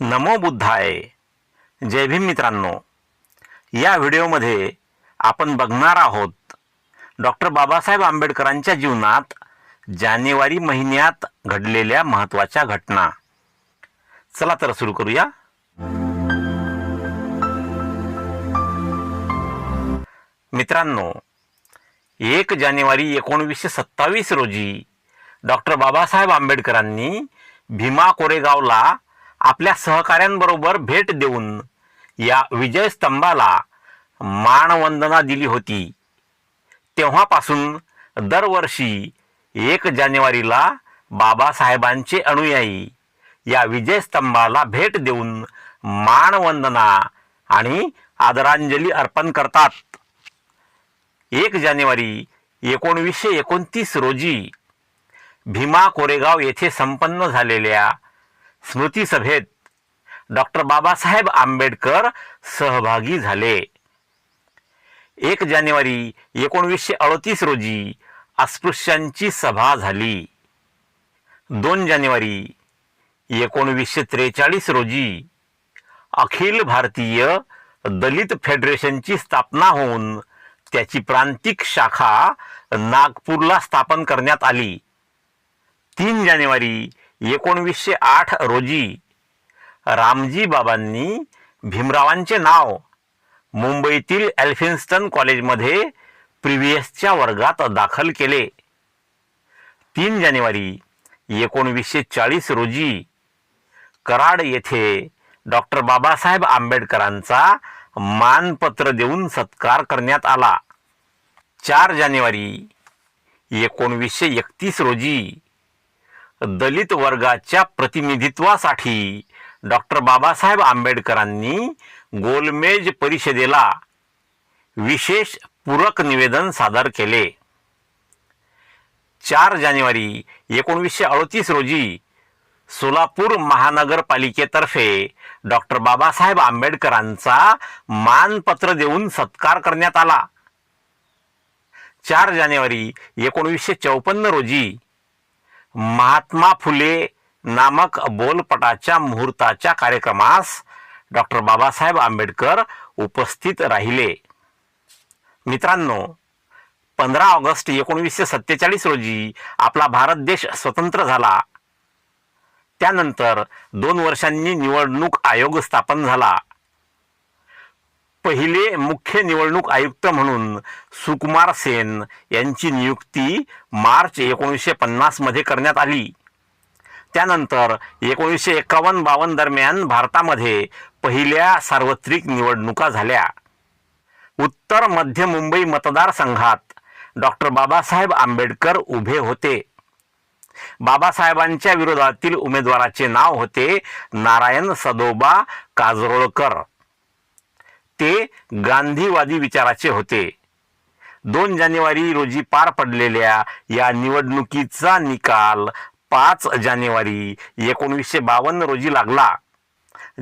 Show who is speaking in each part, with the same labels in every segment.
Speaker 1: नमो बुद्धाय. जय भीम मित्रांनो. या व्हिडिओमध्ये आपण बघणार आहोत डॉक्टर बाबासाहेब आंबेडकरांच्या जीवनात जानेवारी महिन्यात घडलेल्या महत्त्वाच्या घटना. चला तर सुरू करूया. मित्रांनो एक जानेवारी एकोणवीसशे सत्तावीस रोजी डॉक्टर बाबासाहेब आंबेडकरांनी भीमा कोरेगावला आपल्या सहकाऱ्यांबरोबर भेट देऊन या विजय स्तंभाला मानवंदना दिली होती. तेव्हापासून दरवर्षी एक जानेवारीला बाबासाहेबांचे अनुयायी या विजय स्तंभाला भेट देऊन मानवंदना आणि आदरांजली अर्पण करतात. एक जानेवारी एकोणवीसशे एकोणतीस रोजी भीमा कोरेगाव येथे संपन्न झालेल्या स्मृती सभेत डॉक्टर बाबासाहेब आंबेडकर सहभागी झाले. एक जानेवारी एकोणवीसशे अडतीस रोजी अस्पृश्यांची सभा झाली. दोन जानेवारी एकोणवीसशे त्रेचाळीस रोजी अखिल भारतीय दलित फेडरेशनची स्थापना होऊन त्याची प्रांतिक शाखा नागपूरला स्थापन करण्यात आली. तीन जानेवारी एकोणवीसशे आठ रोजी रामजी बाबांनी भीमरावांचे नाव मुंबईतील एल्फिन्स्टन कॉलेजमध्ये प्रिव्हियसच्या वर्गात दाखल केले. तीन जानेवारी एकोणवीसशे चाळीस रोजी कराड येथे डॉक्टर बाबासाहेब आंबेडकरांचा मानपत्र देऊन सत्कार करण्यात आला. चार जानेवारी एकोणवीसशे एकतीस रोजी दलित वर्गाच्या प्रतिनिधित्वासाठी डॉक्टर बाबासाहेब आंबेडकरांनी गोलमेज परिषदेला विशेष पूरक निवेदन सादर केले. चार जानेवारी एकोणवीसशे अडतीस रोजी सोलापूर महानगरपालिकेतर्फे डॉक्टर बाबासाहेब आंबेडकरांचा मानपत्र देऊन सत्कार करण्यात आला. चार जानेवारी एकोणवीसशे चौपन्न रोजी महात्मा फुले नामक बोलपटाच्या मुहूर्ताच्या कार्यक्रमास डॉक्टर बाबासाहेब आंबेडकर उपस्थित राहिले. मित्रांनो पंधरा ऑगस्ट एकोणवीसशे सत्तेचाळीस रोजी आपला भारत देश स्वतंत्र झाला. त्यानंतर दोन वर्षांनी निवडणूक आयोग स्थापन झाला. पहिले मुख्य निवडणूक आयुक्त म्हणून सुकुमार सेन यांची नियुक्ती मार्च एकोणीसशे पन्नासमध्ये करण्यात आली. त्यानंतर एकोणीसशे एकावन्न बावन्न दरम्यान भारतामध्ये पहिल्या सार्वत्रिक निवडणुका झाल्या. उत्तर मध्य मुंबई मतदारसंघात डॉक्टर बाबासाहेब आंबेडकर उभे होते. बाबासाहेबांच्या विरोधातील उमेदवाराचे नाव होते नारायण सदोबा काजरोळकर. ते गांधीवादी विचाराचे होते. दोन जानेवारी रोजी पार पडलेल्या या निवडणुकीचा निकाल पाच जानेवारी एकोणीसशे बावन्न रोजी लागला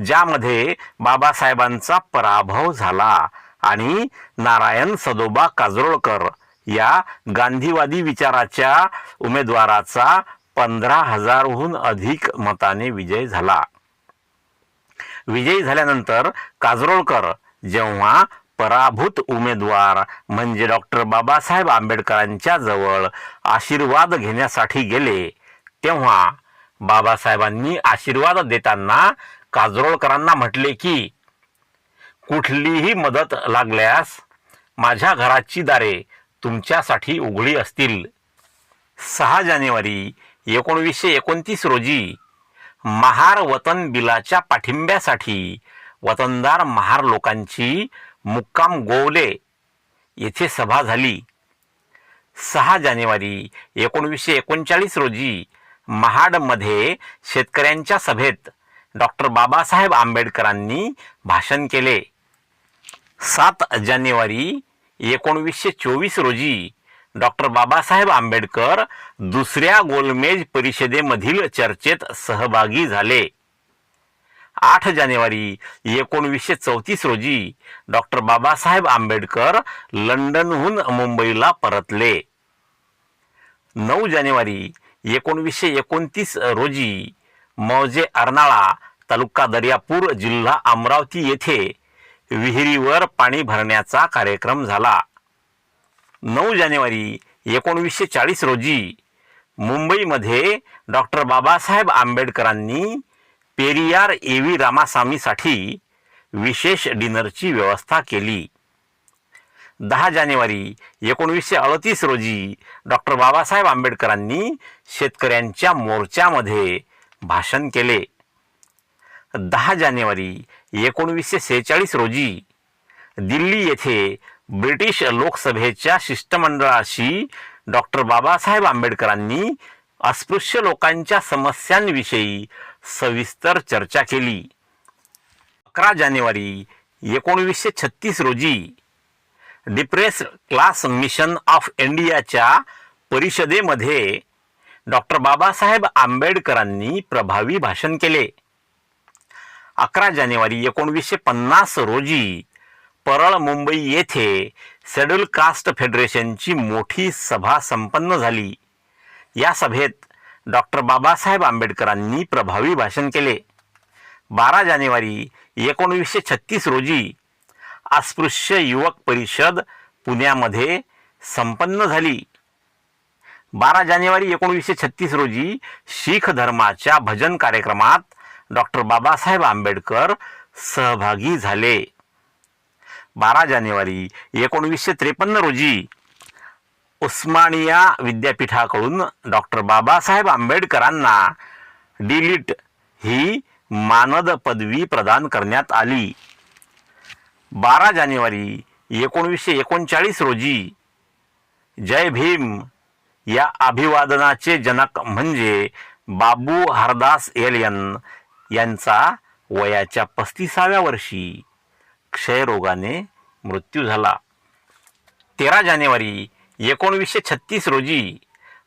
Speaker 1: ज्यामध्ये बाबासाहेबांचा पराभव झाला आणि नारायण सदोबा काजरोळकर या गांधीवादी विचाराच्या उमेदवाराचा पंधरा हजारहून अधिक मताने विजय झाला. विजयी झाल्यानंतर काजरोळकर जेव्हा पराभूत उमेदवार म्हणजे डॉक्टर बाबासाहेब आंबेडकरांच्या जवळ आशीर्वाद घेण्यासाठी गेले तेव्हा बाबासाहेबांनी आशीर्वाद देताना काजरोळकरांना म्हटले की कुठलीही मदत लागल्यास माझ्या घराची दारे तुमच्यासाठी उघडी असतील. सहा जानेवारी एकोणवीसशे एकोणतीस रोजी महार वतन बिलाच्या पाठिंब्यासाठी वतनदार महार लोकांची मुक्काम गोवले येथे सभा झाली. सहा जानेवारी एकोणवीसशे एकोणचाळीस रोजी महाडमध्ये शेतकऱ्यांच्या सभेत डॉक्टर बाबासाहेब आंबेडकरांनी भाषण केले. सात जानेवारी एकोणवीसशे चोवीस रोजी डॉक्टर बाबासाहेब आंबेडकर दुसऱ्या गोलमेज परिषदेमधील चर्चेत सहभागी झाले. आठ जानेवारी एकोणवीसशे चौतीस रोजी डॉक्टर बाबासाहेब आंबेडकर लंडनहून मुंबईला परतले. नऊ जानेवारी एकोणवीसशे एकोणतीस रोजी मौजे अर्नाळा तालुका दर्यापूर जिल्हा अमरावती येथे विहिरीवर पाणी भरण्याचा कार्यक्रम झाला. नऊ जानेवारी एकोणवीसशे चाळीस रोजी मुंबईमध्ये डॉक्टर बाबासाहेब आंबेडकरांनी पेरियार एव्ही रामासामीसाठी विशेष डिनरची व्यवस्था केली. दहा जानेवारी एकोणवीसशे अडतीस रोजी डॉक्टर बाबासाहेब आंबेडकरांनी शेतकऱ्यांच्या मोर्चामध्ये भाषण केले. दहा जानेवारी एकोणवीसशे सेहेचाळीस रोजी दिल्ली येथे ब्रिटिश लोकसभेच्या शिष्टमंडळाशी डॉक्टर बाबासाहेब आंबेडकरांनी अस्पृश्य लोकांच्या समस्यांविषयी सविस्तर चर्चा केली. अकरा जानेवारी एकोणवीसशे छत्तीस रोजी डिप्रेस क्लास मिशन ऑफ इंडियाच्या परिषदेमध्ये डॉक्टर बाबासाहेब आंबेडकरांनी प्रभावी भाषण केले. अकरा जानेवारी एकोणवीसशे पन्नास रोजी परळ मुंबई येथे शेड्यूल कास्ट फेडरेशनची मोठी सभा संपन्न झाली. या सभेत डॉक्टर बाबासाहेब आंबेडकरांनी प्रभावी भाषण केले. बारा जानेवारी एकोणवीसशे छत्तीस रोजी अस्पृश्य युवक परिषद पुण्यामध्ये संपन्न झाली. बारा जानेवारी एकोणवीसशे छत्तीस रोजी शीख धर्माच्या भजन कार्यक्रमात डॉक्टर बाबासाहेब आंबेडकर सहभागी झाले. बारा जानेवारी एकोणवीसशे त्रेपन्न रोजी उस्मानिया विद्यापीठाकडून डॉक्टर बाबासाहेब आंबेडकरांना डिलीट ही मानद पदवी प्रदान करण्यात आली. बारा जानेवारी एकोणीसशे एकोणचाळीस रोजी जय भीम या अभिवादनाचे जनक म्हणजे बाबू हरदास एलियन यांचा वयाच्या पस्तीसाव्या वर्षी क्षयरोगाने मृत्यू झाला. तेरा जानेवारी एकोणवीसशे छत्तीस रोजी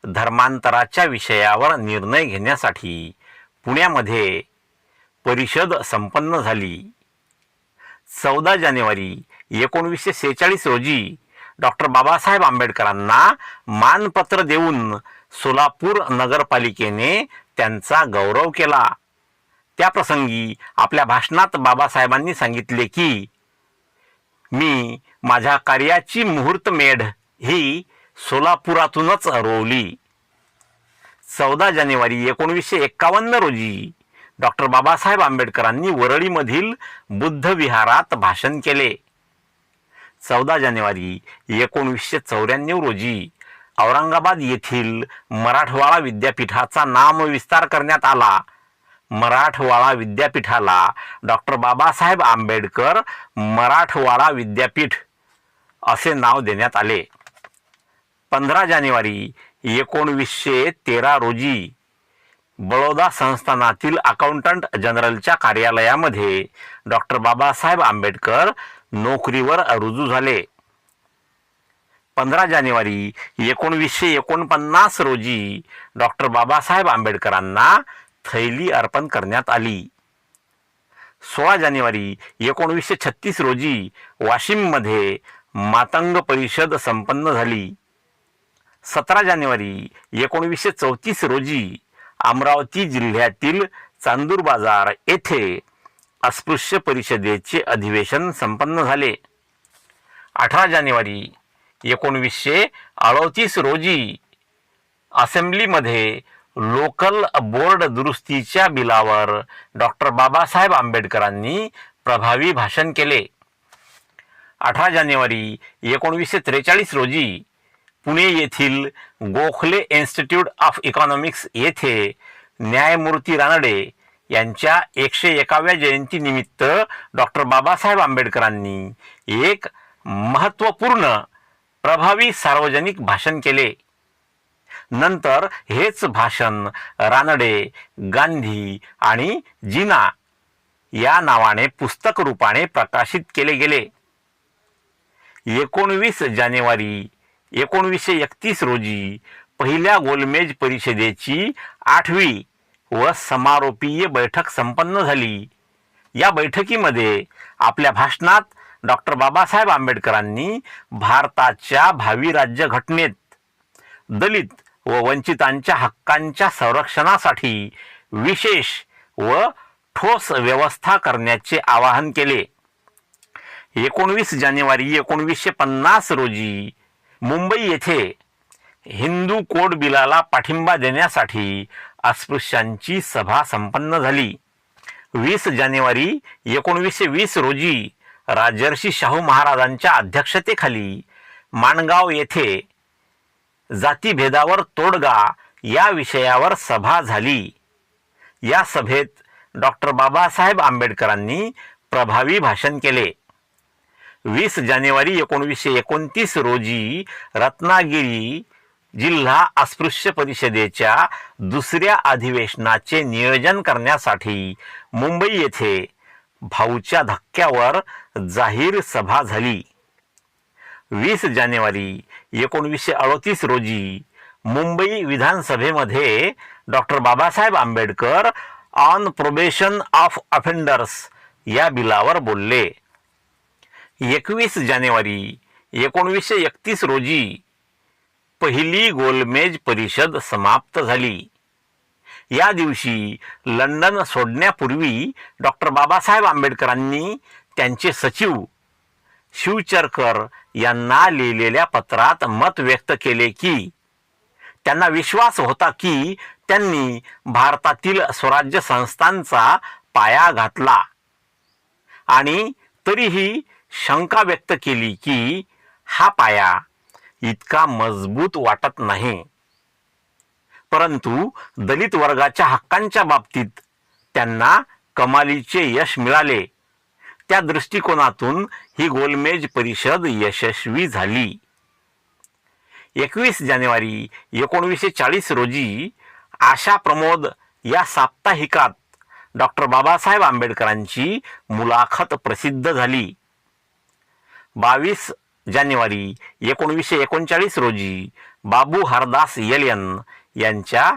Speaker 1: धर्मांतराच्या विषयावर निर्णय घेण्यासाठी पुण्यामध्ये परिषद संपन्न झाली. चौदा जानेवारी एकोणवीसशे सेहेचाळीस रोजी डॉक्टर बाबासाहेब आंबेडकरांना मानपत्र देऊन सोलापूर नगरपालिकेने त्यांचा गौरव केला. त्याप्रसंगी आपल्या भाषणात बाबासाहेबांनी सांगितले की मी माझ्या कार्याची मुहूर्तमेढ ही सोलापुरातूनच रोवली चौदा जानेवारी एकोणवीसशे एक्कावन्न रोजी डॉक्टर बाबासाहेब आंबेडकरांनी वरळीमधील बुद्ध विहारात भाषण केले. चौदा जानेवारी एकोणवीसशे चौऱ्याण्णव रोजी औरंगाबाद येथील मराठवाडा विद्यापीठाचा नामविस्तार करण्यात आला. मराठवाडा विद्यापीठाला डॉक्टर बाबासाहेब आंबेडकर मराठवाडा विद्यापीठ असे नाव देण्यात आले. पंधरा जानेवारी एकोणवीसशे तेरा रोजी बडोदा संस्थानातील अकाउंटंट जनरलच्या कार्यालयामध्ये डॉक्टर बाबासाहेब आंबेडकर नोकरीवर रुजू झाले. पंधरा जानेवारी एकोणवीसशे एकोणपन्नास रोजी डॉक्टर बाबासाहेब आंबेडकरांना थैली अर्पण करण्यात आली. सोळा जानेवारी एकोणवीसशे छत्तीस रोजी वाशिममध्ये मातंग परिषद संपन्न झाली. सतरा जानेवारी एकोणवीसशे चौतीस रोजी अमरावती जिल्ह्यातील चांदूर बाजार येथे अस्पृश्य परिषदेचे अधिवेशन संपन्न झाले. अठरा जानेवारी एकोणवीसशे अडतीस रोजी असेंब्लीमध्ये लोकल बोर्ड दुरुस्तीच्या बिलावर डॉक्टर बाबासाहेब आंबेडकरांनी प्रभावी भाषण केले. अठरा जानेवारी एकोणवीसशे त्रेचाळीस रोजी पुणे येथील गोखले इन्स्टिट्यूट ऑफ इकॉनॉमिक्स येथे न्यायमूर्ती रानडे यांच्या एकशे एकाव्या जयंतीनिमित्त डॉक्टर बाबासाहेब आंबेडकरांनी एक महत्त्वपूर्ण प्रभावी सार्वजनिक भाषण केले. नंतर हेच भाषण रानडे गांधी आणि जिना या नावाने पुस्तक रूपाने प्रकाशित केले गेले. एकोणवीस जानेवारी एकोणवीसशे एकतीस रोजी पहिल्या गोलमेज परिषदेची आठवी व समारोपीय बैठक संपन्न झाली. या बैठकीमध्ये आपल्या भाषणात डॉक्टर बाबासाहेब आंबेडकरांनी भारताच्या भावी राज्यघटनेत दलित व वंचितांच्या हक्कांच्या संरक्षणासाठी विशेष व ठोस व्यवस्था करण्याचे आवाहन केले. एकोणवीस जानेवारी एकोणवीसशे पन्नास रोजी मुंबई येथे हिंदू कोड बिलाला पाठिंबा देण्यासाठी अस्पृश्यांची सभा संपन्न झाली. वीस जानेवारी एकोणवीसशे वीस रोजी राजर्षी शाहू महाराजांच्या अध्यक्षतेखाली माणगाव येथे जातीभेदावर तोडगा या विषयावर सभा झाली. या सभेत डॉक्टर बाबासाहेब आंबेडकरांनी प्रभावी भाषण केले. वीस जानेवारी एकोणवीसशे एकोणतीस रोजी रत्नागिरी जिल्हा अस्पृश्य परिषदेच्या दुसऱ्या अधिवेशनाचे नियोजन करण्यासाठी मुंबई येथे भाऊच्या धक्क्यावर जाहीर सभा झाली. वीस जानेवारी एकोणवीसशे अडतीस रोजी मुंबई विधानसभेमध्ये doctor Babasaheb Ambedkar on probation of offenders या बिलावर बोलले. एकवीस जानेवारी एकोणवीसशे एकतीस रोजी पहिली गोलमेज परिषद समाप्त झाली. या दिवशी लंडन सोडण्यापूर्वी डॉक्टर बाबासाहेब आंबेडकरांनी त्यांचे सचिव शिवचरकर यांना लिहिलेल्या पत्रात मत व्यक्त केले की त्यांना विश्वास होता की त्यांनी भारतातील स्वराज्य संस्थांचा पाया घातला. आणि तरीही शंका व्यक्त केली की हा पाया इतका मजबूत वाटत नाही. परंतु दलित वर्गाच्या हक्कांच्या बाबतीत त्यांना कमालीचे यश मिळाले. त्या दृष्टिकोनातून ही गोलमेज परिषद यशस्वी झाली. एकवीस जानेवारी एकोणवीसशे चाळीस रोजी आशा प्रमोद या साप्ताहिकात डॉक्टर बाबासाहेब आंबेडकरांची मुलाखत प्रसिद्ध झाली. बावीस जानेवारी एकोणवीसशे एकोणचाळीस रोजी बाबू हरदास येलियन यांच्या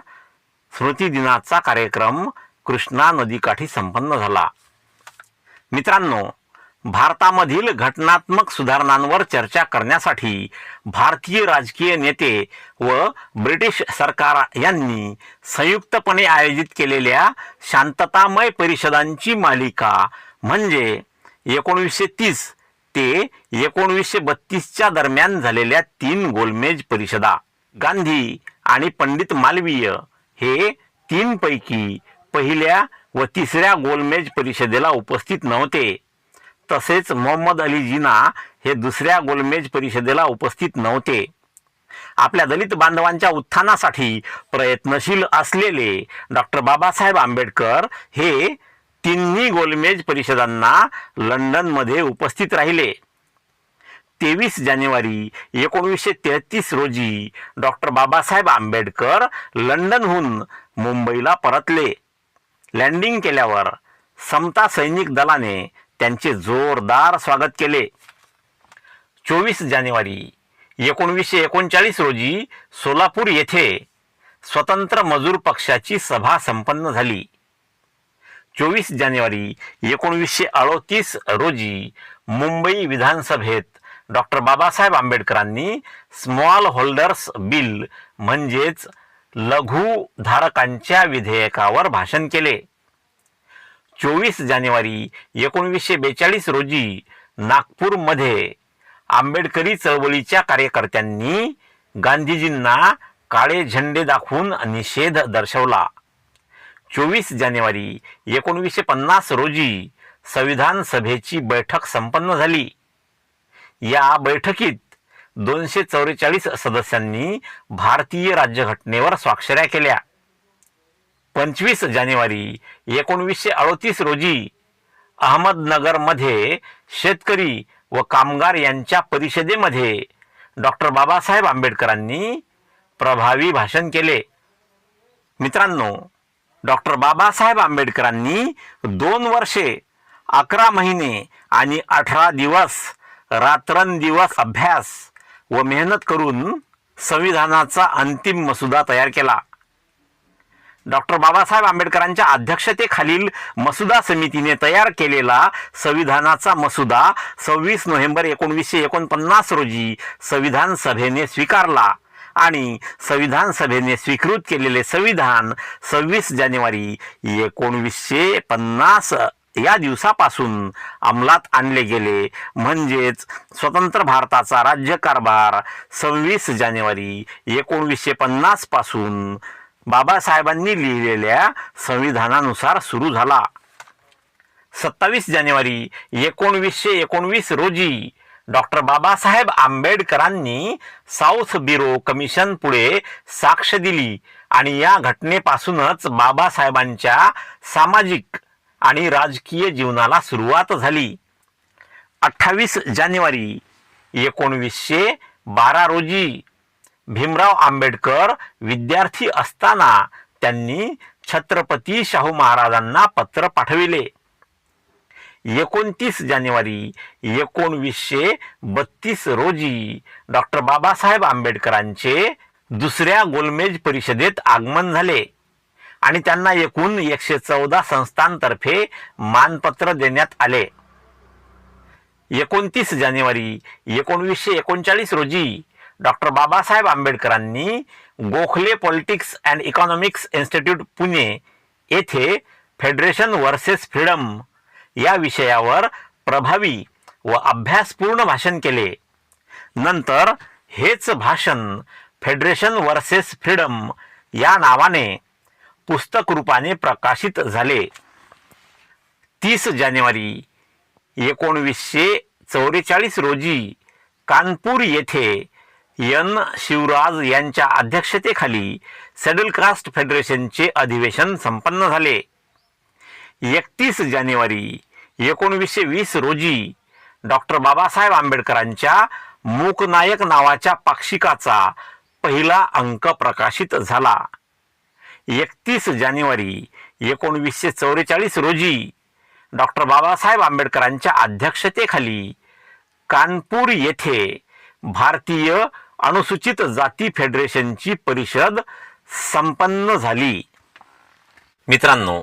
Speaker 1: स्मृतिदिनाचा कार्यक्रम कृष्णा नदीकाठी संपन्न झाला. मित्रांनो भारतामधील घटनात्मक सुधारणांवर चर्चा करण्यासाठी भारतीय राजकीय नेते व ब्रिटिश सरकार यांनी संयुक्तपणे आयोजित केलेल्या शांततामय परिषदांची मालिका म्हणजे एकोणीसशे तीस ते एकोणवीसशे बत्तीसच्या दरम्यान झालेल्या तीन गोलमेज परिषदा गांधी आणि पंडित मालवीय हे तीनपैकी पहिल्या व तिसऱ्या गोलमेज परिषदेला उपस्थित नव्हते. तसेच मोहम्मद अली जिना हे दुसऱ्या गोलमेज परिषदेला उपस्थित नव्हते. आपल्या दलित बांधवांच्या उत्थानासाठी प्रयत्नशील असलेले डॉक्टर बाबासाहेब आंबेडकर हे तिन्ही गोलमेज परिषदांना लंडनमध्ये उपस्थित राहिले. तेवीस जानेवारी एकोणीसशे तेहतीस रोजी डॉक्टर बाबासाहेब आंबेडकर लंडनहून मुंबईला परतले. लँडिंग केल्यावर समता सैनिक दलाने त्यांचे जोरदार स्वागत केले. चोवीस जानेवारी एकोणवीसशे एकोणचाळीस रोजी सोलापूर येथे स्वतंत्र मजूर पक्षाची सभा संपन्न झाली. चोवीस जानेवारी एकोणवीसशे अडोतीस रोजी मुंबई विधानसभेत डॉक्टर बाबासाहेब आंबेडकरांनी स्मॉल होल्डर्स बिल म्हणजेच लघुधारकांच्या विधेयकावर भाषण केले. चोवीस जानेवारी एकोणवीसशे बेचाळीस रोजी नागपूरमध्ये आंबेडकरी चळवळीच्या कार्यकर्त्यांनी गांधीजींना काळे झेंडे दाखवून निषेध दर्शवला. चोवीस जानेवारी एकोणवीसशे पन्नास रोजी संविधान सभेची बैठक संपन्न झाली. या बैठकीत दोनशे चौवेचाळीस सदस्यांनी भारतीय राज्यघटनेवर स्वाक्षऱ्या केल्या. पंचवीस जानेवारी एकोणवीसशे अडतीस रोजी अहमदनगरमध्ये शेतकरी व कामगार यांच्या परिषदेमध्ये डॉक्टर बाबासाहेब आंबेडकरांनी प्रभावी भाषण केले. मित्रांनो डॉक्टर बाबासाहेब आंबेडकरांनी दोन वर्षे अकरा महिने आणि अठरा दिवस रात्रंदिवस अभ्यास व मेहनत करून संविधानाचा अंतिम मसुदा तयार केला. डॉक्टर बाबासाहेब आंबेडकरांच्या अध्यक्षतेखालील मसुदा समितीने तयार केलेला संविधानाचा मसुदा सव्वीस नोव्हेंबर एकोणवीसशे एकोणपन्नास रोजी संविधान सभेने स्वीकारला. आणि संविधान सभेने स्वीकृत केलेले संविधान सव्वीस जानेवारी एकोणवीसशे पन्नास या दिवसापासून अंमलात आणले गेले. म्हणजेच स्वतंत्र भारताचा राज्यकारभार सव्वीस जानेवारी एकोणवीसशे पन्नासपासून बाबासाहेबांनी लिहिलेल्या संविधानानुसार सुरू झाला. सत्तावीस जानेवारी एकोणवीसशे एकोणवीस रोजी डॉक्टर बाबासाहेब आंबेडकरांनी साऊथ ब्युरो कमिशन पुढे साक्ष दिली. आणि या घटनेपासूनच बाबासाहेबांच्या सामाजिक आणि राजकीय जीवनाला सुरुवात झाली. अठ्ठावीस जानेवारी एकोणवीसशे बारा रोजी भीमराव आंबेडकर विद्यार्थी असताना त्यांनी छत्रपती शाहू महाराजांना पत्र पाठविले. एकोणतीस जानेवारी एकोणवीसशे बत्तीस रोजी डॉक्टर बाबासाहेब आंबेडकरांचे दुसऱ्या गोलमेज परिषदेत आगमन झाले. आणि त्यांना एकूण एकशे चौदा संस्थांतर्फे मानपत्र देण्यात आले. एकोणतीस जानेवारी एकोणवीसशे एकोणचाळीस रोजी डॉक्टर बाबासाहेब आंबेडकरांनी Gokhale politics and economics institute Pune येथे फेडरेशन वर्सेस फ्रीडम या विषयावर प्रभावी व अभ्यासपूर्ण भाषण केले. नंतर हेच भाषण फेडरेशन वर्सेस फ्रीडम या नावाने पुस्तक रूपाने प्रकाशित झाले. तीस जानेवारी एकोणवीसशे चौवेचाळीस रोजी कानपूर येथे यन शिवराज यांच्या अध्यक्षतेखाली सेडल कास्ट फेडरेशनचे अधिवेशन संपन्न झाले. एकतीस जानेवारी एकोणवीसशे वीस रोजी डॉक्टर बाबासाहेब आंबेडकरांच्या मूकनायक नावाच्या पाक्षिकाचा पहिला अंक प्रकाशित झाला. एकतीस जानेवारी एकोणवीसशे चौवेचाळीस रोजी डॉक्टर बाबासाहेब आंबेडकरांच्या अध्यक्षतेखाली कानपूर येथे भारतीय अनुसूचित जाती फेडरेशनची परिषद संपन्न झाली. मित्रांनो